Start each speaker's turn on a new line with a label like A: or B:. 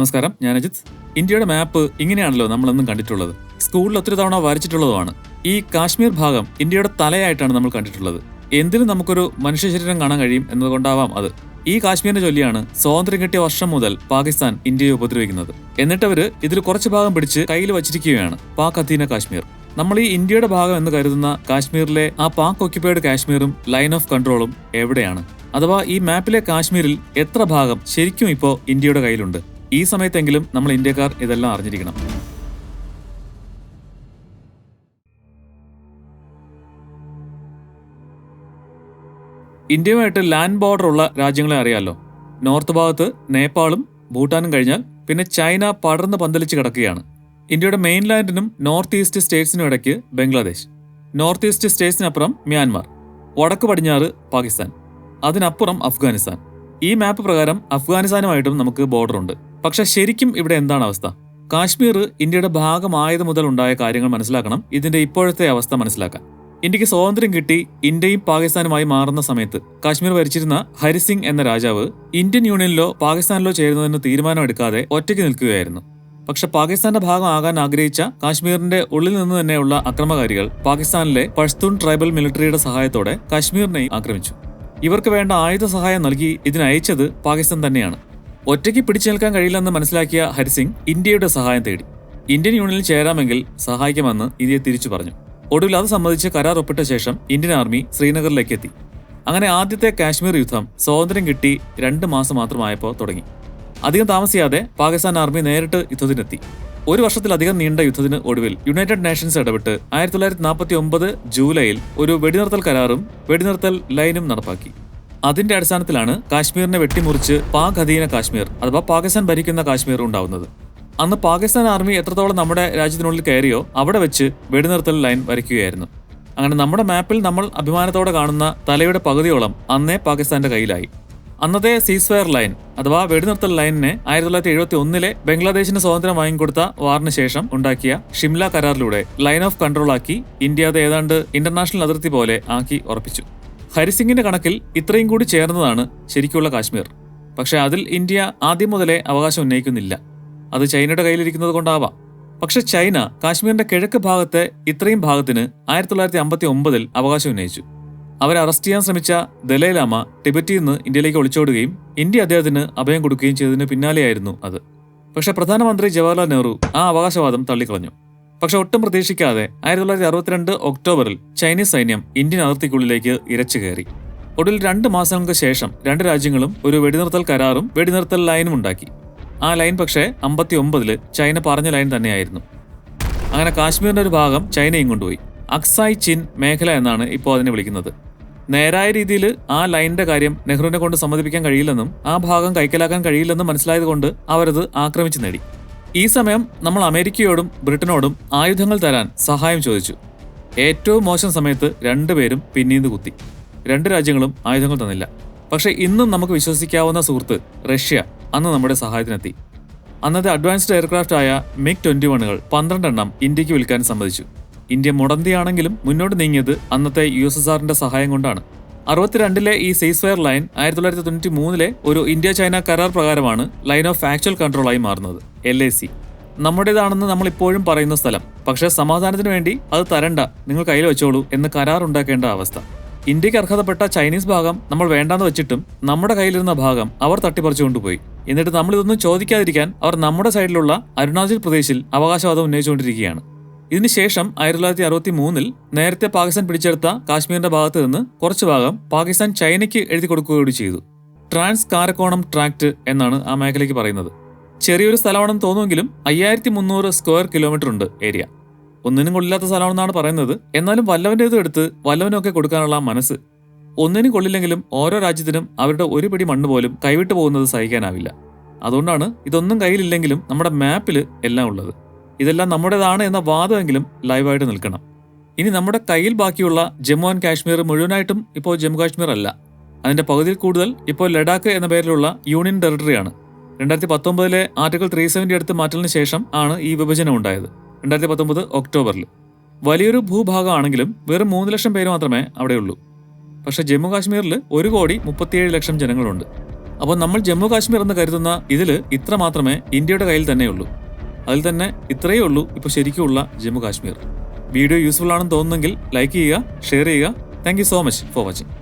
A: നമസ്കാരം ഞാൻ അജിത്. ഇന്ത്യയുടെ മാപ്പ് ഇങ്ങനെയാണല്ലോ നമ്മളെന്നും കണ്ടിട്ടുള്ളത്. സ്കൂളിൽ ഒത്തിരി തവണ വരച്ചിട്ടുള്ളതുമാണ്. ഈ കാശ്മീർ ഭാഗം ഇന്ത്യയുടെ തലയായിട്ടാണ് നമ്മൾ കണ്ടിട്ടുള്ളത്. എന്തിനും നമുക്കൊരു മനുഷ്യ ശരീരം കാണാൻ കഴിയും എന്നതുകൊണ്ടാവാം അത്. ഈ കാശ്മീരിനെ ചൊല്ലിയാണ് സ്വാതന്ത്ര്യം കിട്ടിയ വർഷം മുതൽ പാകിസ്ഥാൻ ഇന്ത്യയെ ഉപദ്രവിക്കുന്നത്. എന്നിട്ടവര് ഇതിൽ കുറച്ച് ഭാഗം പിടിച്ച് കയ്യിൽ വച്ചിരിക്കുകയാണ് പാക് അധീന കാശ്മീർ. നമ്മൾ ഈ ഇന്ത്യയുടെ ഭാഗം എന്ന് കരുതുന്ന കാശ്മീരിലെ ആ പാക് ഒക്യുപ്പൈഡ് കാശ്മീറും ലൈൻ ഓഫ് കൺട്രോളും എവിടെയാണ്? അഥവാ ഈ മാപ്പിലെ കാശ്മീരിൽ എത്ര ഭാഗം ശരിക്കും ഇപ്പോൾ ഇന്ത്യയുടെ കയ്യിലുണ്ട്? ഈ സമയത്തെങ്കിലും നമ്മൾ ഇന്ത്യക്കാർ ഇതെല്ലാം അറിഞ്ഞിരിക്കണം. ഇന്ത്യയുമായിട്ട് ലാൻഡ് ബോർഡർ ഉള്ള രാജ്യങ്ങളെ അറിയാലോ. നോർത്ത് ഭാഗത്ത് നേപ്പാളും ഭൂട്ടാനും കഴിഞ്ഞാൽ പിന്നെ ചൈന പടർന്ന് പന്തലിച്ച് കിടക്കുകയാണ്. ഇന്ത്യയുടെ മെയിൻലാൻഡിനും നോർത്ത് ഈസ്റ്റ് സ്റ്റേറ്റ്സിനും ഇടയ്ക്ക് ബംഗ്ലാദേശ്. നോർത്ത് ഈസ്റ്റ് സ്റ്റേറ്റ്സിനപ്പുറം മ്യാൻമാർ. വടക്ക് പടിഞ്ഞാറ് പാകിസ്ഥാൻ. അതിനപ്പുറം അഫ്ഗാനിസ്ഥാൻ. ഈ മാപ്പ് പ്രകാരം അഫ്ഗാനിസ്ഥാനുമായിട്ടും നമുക്ക് ബോർഡർ ഉണ്ട്. പക്ഷെ ശരിക്കും ഇവിടെ എന്താണ് അവസ്ഥ? കാശ്മീർ ഇന്ത്യയുടെ ഭാഗമായത് മുതൽ ഉണ്ടായ കാര്യങ്ങൾ മനസ്സിലാക്കണം ഇതിന്റെ ഇപ്പോഴത്തെ അവസ്ഥ മനസ്സിലാക്കാൻ. ഇന്ത്യയ്ക്ക് സ്വാതന്ത്ര്യം കിട്ടി ഇന്ത്യയും പാകിസ്ഥാനുമായി മാറുന്ന സമയത്ത് കാശ്മീർ ഭരിച്ചിരുന്ന ഹരിസിംഗ് എന്ന രാജാവ് ഇന്ത്യൻ യൂണിയനിലോ പാകിസ്ഥാനിലോ ചേരുന്നതിന് തീരുമാനമെടുക്കാതെ ഒറ്റയ്ക്ക് നിൽക്കുകയായിരുന്നു. പക്ഷെ പാകിസ്ഥാന്റെ ഭാഗമാകാൻ ആഗ്രഹിച്ച കാശ്മീരിന്റെ ഉള്ളിൽ നിന്ന് തന്നെയുള്ള അക്രമകാരികൾ പാകിസ്ഥാനിലെ പഷ്തൂൺ ട്രൈബൽ മിലിറ്ററിയുടെ സഹായത്തോടെ കാശ്മീരിനെയും ആക്രമിച്ചു. ഇവർക്ക് വേണ്ട ആയുധ സഹായം നൽകി ഇതിനയച്ചത് പാകിസ്ഥാൻ തന്നെയാണ്. ഒറ്റയ്ക്ക് പിടിച്ചു നിൽക്കാൻ കഴിയില്ലെന്ന് മനസ്സിലാക്കിയ ഹരിസിംഗ് ഇന്ത്യയുടെ സഹായം തേടി. ഇന്ത്യൻ യൂണിയനിൽ ചേരാമെങ്കിൽ സഹായിക്കുമെന്ന് ഇന്ത്യ തിരിച്ചു പറഞ്ഞു. ഒടുവിൽ അത് സംബന്ധിച്ച് കരാർ ഒപ്പിട്ട ശേഷം ഇന്ത്യൻ ആർമി ശ്രീനഗറിലേക്ക് എത്തി. അങ്ങനെ ആദ്യത്തെ കാശ്മീർ യുദ്ധം സ്വാതന്ത്ര്യം കിട്ടി രണ്ട് മാസം മാത്രമായപ്പോൾ തുടങ്ങി. അധികം താമസിയാതെ പാകിസ്ഥാൻ ആർമി നേരിട്ട് യുദ്ധത്തിനെത്തി. ഒരു വർഷത്തിലധികം നീണ്ട യുദ്ധത്തിന് ഒടുവിൽ യുണൈറ്റഡ് നേഷൻസ് ഇടപെട്ട് ആയിരത്തി തൊള്ളായിരത്തി നാൽപ്പത്തി ഒമ്പത് ജൂലൈയിൽ ഒരു വെടിനിർത്തൽ കരാറും വെടിനിർത്തൽ ലൈനും നടപ്പാക്കി. അതിന്റെ അടിസ്ഥാനത്തിലാണ് കാശ്മീരിനെ വെട്ടിമുറിച്ച് പാക് അധീന കാശ്മീർ അഥവാ പാകിസ്ഥാൻ ഭരിക്കുന്ന കാശ്മീർ ഉണ്ടാവുന്നത്. അന്ന് പാകിസ്ഥാൻ ആർമി എത്രത്തോളം നമ്മുടെ രാജ്യത്തിനുള്ളിൽ കയറിയോ അവിടെ വെച്ച് വെടിനിർത്തൽ ലൈൻ വരയ്ക്കുകയായിരുന്നു. അങ്ങനെ നമ്മുടെ മാപ്പിൽ നമ്മൾ അഭിമാനത്തോടെ കാണുന്ന തലയുടെ പകുതിയോളം അന്നേ പാകിസ്ഥാന്റെ കയ്യിലായി. അന്നത്തെ സീസ്ഫയർ ലൈൻ അഥവാ വെടിനിർത്തൽ ലൈനിനെ ആയിരത്തി തൊള്ളായിരത്തി എഴുപത്തി ഒന്നിലെ ബംഗ്ലാദേശിന് സ്വാതന്ത്ര്യം വാങ്ങിക്കൊടുത്ത വാറിന് ശേഷം ഉണ്ടാക്കിയ ഷിംല കരാറിലൂടെ ലൈൻ ഓഫ് കൺട്രോൾ ആക്കി ഇന്ത്യ അത് ഏതാണ്ട് ഇന്റർനാഷണൽ അതിർത്തി പോലെ ആക്കി ഉറപ്പിച്ചു. ഹരിസിംഗിന്റെ കണക്കിൽ ഇത്രയും കൂടി ചേർന്നതാണ് ശരിക്കുള്ള കാശ്മീർ. പക്ഷെ അതിൽ ഇന്ത്യ ആദ്യം മുതലേ അവകാശം ഉന്നയിക്കുന്നില്ല. അത് ചൈനയുടെ കയ്യിലിരിക്കുന്നത് കൊണ്ടാവാം. പക്ഷെ ചൈന കാശ്മീരിന്റെ കിഴക്ക് ഭാഗത്തെ ഇത്രയും ഭാഗത്തിന് ആയിരത്തി തൊള്ളായിരത്തി അമ്പത്തി ഒമ്പതിൽ അവകാശം ഉന്നയിച്ചു. അവരെ അറസ്റ്റ് ചെയ്യാൻ ശ്രമിച്ച ദലൈലാമ ടിബറ്റിൽ നിന്ന് ഇന്ത്യയിലേക്ക് ഒളിച്ചോടുകയും ഇന്ത്യ അദ്ദേഹത്തിന് അഭയം കൊടുക്കുകയും ചെയ്തതിന് പിന്നാലെയായിരുന്നു അത്. പക്ഷെ പ്രധാനമന്ത്രി ജവഹർലാൽ നെഹ്റു ആ അവകാശവാദം തള്ളിക്കളഞ്ഞു. പക്ഷെ ഒട്ടും പ്രതീക്ഷിക്കാതെ ആയിരത്തി തൊള്ളായിരത്തി അറുപത്തിരണ്ട് ഒക്ടോബറിൽ ചൈനീസ് സൈന്യം ഇന്ത്യൻ അതിർത്തിക്കുള്ളിലേക്ക് ഇരച്ചു കയറി. ഒടുവിൽ രണ്ട് മാസങ്ങൾക്ക് ശേഷം രണ്ട് രാജ്യങ്ങളും ഒരു വെടിനിർത്തൽ കരാറും വെടിനിർത്തൽ ലൈനും ഉണ്ടാക്കി. ആ ലൈൻ പക്ഷേ അമ്പത്തി ഒമ്പതിൽ ചൈന പറഞ്ഞ ലൈൻ തന്നെയായിരുന്നു. അങ്ങനെ കാശ്മീരിന്റെ ഒരു ഭാഗം ചൈനയും കൊണ്ടുപോയി. അക്സായ് ചിൻ മേഖല എന്നാണ് ഇപ്പോൾ അതിനെ വിളിക്കുന്നത്. നേരായ രീതിയിൽ ആ ലൈനിന്റെ കാര്യം നെഹ്റുവിനെ കൊണ്ട് സമ്മതിപ്പിക്കാൻ കഴിയില്ലെന്നും ആ ഭാഗം കൈക്കലാക്കാൻ കഴിയില്ലെന്നും മനസ്സിലായതുകൊണ്ട് അവരത് ആക്രമിച്ചു നേടി. ഈ സമയം നമ്മൾ അമേരിക്കയോടും ബ്രിട്ടനോടും ആയുധങ്ങൾ തരാൻ സഹായം ചോദിച്ചു. ഏറ്റവും മോശം സമയത്ത് രണ്ടുപേരും പിന്നീന്ന് കുത്തി. രണ്ട് രാജ്യങ്ങളും ആയുധങ്ങൾ തന്നില്ല. പക്ഷേ ഇന്നും നമുക്ക് വിശ്വസിക്കാവുന്ന സുഹൃത്ത് റഷ്യ അന്ന് നമ്മുടെ സഹായത്തിനെത്തി. അന്നത്തെ അഡ്വാൻസ്ഡ് എയർക്രാഫ്റ്റ് ആയ മിഗ് ട്വന്റി വണ്ണുകൾ പന്ത്രണ്ടെണ്ണം ഇന്ത്യയ്ക്ക് വിൽക്കാൻ സമ്മതിച്ചു. ഇന്ത്യ മുടന്തിയാണെങ്കിലും മുന്നോട്ട് നീങ്ങിയത് അന്നത്തെ യു എസ് എസ് ആറിന്റെ സഹായം കൊണ്ടാണ്. അറുപത്തിരണ്ടിലെ ഈ സീസ്ഫയർ ലൈൻ ആയിരത്തി തൊള്ളായിരത്തി തൊണ്ണൂറ്റി മൂന്നിലെ ഒരു ഇന്ത്യ ചൈന കരാർ പ്രകാരമാണ് ലൈൻ ഓഫ് ആക്ച്വൽ കൺട്രോളായി മാറുന്നത്. എൽ എ സി നമ്മുടേതാണെന്ന് നമ്മൾ ഇപ്പോഴും പറയുന്ന സ്ഥലം. പക്ഷേ സമാധാനത്തിന് വേണ്ടി അത് തരണ്ട. നിങ്ങൾ കയ്യിൽ വെച്ചോളൂ എന്ന് കരാർ ഉണ്ടാക്കേണ്ട അവസ്ഥ. ഇന്ത്യയ്ക്ക് അർഹതപ്പെട്ട ചൈനീസ് ഭാഗം നമ്മൾ വേണ്ടാന്ന് വെച്ചിട്ടും നമ്മുടെ കയ്യിലിരുന്ന ഭാഗം അവർ തട്ടിപ്പറിച്ചുകൊണ്ടുപോയി. എന്നിട്ട് നമ്മൾ ഇതൊന്നും ചോദിക്കാതിരിക്കാൻ അവർ നമ്മുടെ സൈഡിലുള്ള അരുണാചൽ പ്രദേശിൽ അവകാശവാദം ഉന്നയിച്ചുകൊണ്ടിരിക്കുകയാണ്. ഇതിനുശേഷം ആയിരത്തി തൊള്ളായിരത്തി അറുപത്തി മൂന്നിൽ നേരത്തെ പാകിസ്ഥാൻ പിടിച്ചെടുത്ത കാശ്മീരിന്റെ ഭാഗത്ത് നിന്ന് കുറച്ചു ഭാഗം പാകിസ്ഥാൻ ചൈനയ്ക്ക് എഴുതി കൊടുക്കുകയോട് ചെയ്തു. ട്രാൻസ് കാരക്കോണം ട്രാക്ട് എന്നാണ് ആ മേഖലയ്ക്ക് പറയുന്നത്. ചെറിയൊരു സ്ഥലമാണെന്ന് തോന്നുമെങ്കിലും അയ്യായിരത്തി മുന്നൂറ് സ്ക്വയർ കിലോമീറ്റർ ഉണ്ട് ഏരിയ. ഒന്നിനും കൊള്ളില്ലാത്ത സ്ഥലമാണെന്നാണ് പറയുന്നത്. എന്നാലും വല്ലവന്റേതും എടുത്ത് വല്ലവനൊക്കെ കൊടുക്കാനുള്ള മനസ്സ്. ഒന്നിനും കൊള്ളില്ലെങ്കിലും ഓരോ രാജ്യത്തിനും അവരുടെ ഒരു പിടി മണ്ണ് പോലും കൈവിട്ടു പോകുന്നത് സഹിക്കാനാവില്ല. അതുകൊണ്ടാണ് ഇതൊന്നും കയ്യിലില്ലെങ്കിലും നമ്മുടെ മാപ്പിൽ എല്ലാം ഉള്ളത്. ഇതെല്ലാം നമ്മുടേതാണ് എന്ന വാദമെങ്കിലും ലൈവായിട്ട് നിൽക്കണം. ഇനി നമ്മുടെ കയ്യിൽ ബാക്കിയുള്ള ജമ്മു ആൻഡ് കാശ്മീർ മുഴുവനായിട്ടും ഇപ്പോൾ ജമ്മു കാശ്മീർ അല്ല. അതിന്റെ പകുതിയിൽ കൂടുതൽ ഇപ്പോൾ ലഡാക്ക് എന്ന പേരിലുള്ള യൂണിയൻ ടെറിട്ടറിയാണ്. രണ്ടായിരത്തി പത്തൊമ്പതിലെ ആർട്ടിക്കിൾ ത്രീ സെവന്റി എടുത്ത് മാറ്റലിന് ശേഷം ആണ് ഈ വിഭജനം ഉണ്ടായത്. രണ്ടായിരത്തി പത്തൊമ്പത് ഒക്ടോബറിൽ. വലിയൊരു ഭൂഭാഗമാണെങ്കിലും വെറും മൂന്ന് ലക്ഷം പേര് മാത്രമേ അവിടെയുള്ളൂ. പക്ഷേ ജമ്മു കാശ്മീരിൽ ഒരു കോടി മുപ്പത്തിയേഴ് ലക്ഷം ജനങ്ങളുണ്ട്. അപ്പോൾ നമ്മൾ ജമ്മു കാശ്മീർ എന്ന് കരുതുന്ന ഇതിൽ ഇത്ര മാത്രമേ ഇന്ത്യയുടെ കയ്യിൽ തന്നെയുള്ളൂ. അതിൽ തന്നെ ഇത്രയേ ഉള്ളൂ ഇപ്പോൾ ശരിക്കുമുള്ള ജമ്മു കാശ്മീർ. വീഡിയോ യൂസ്ഫുൾ ആണെന്ന് തോന്നുന്നെങ്കിൽ ലൈക്ക് ചെയ്യുക ഷെയർ ചെയ്യുക. Thank so much for watching.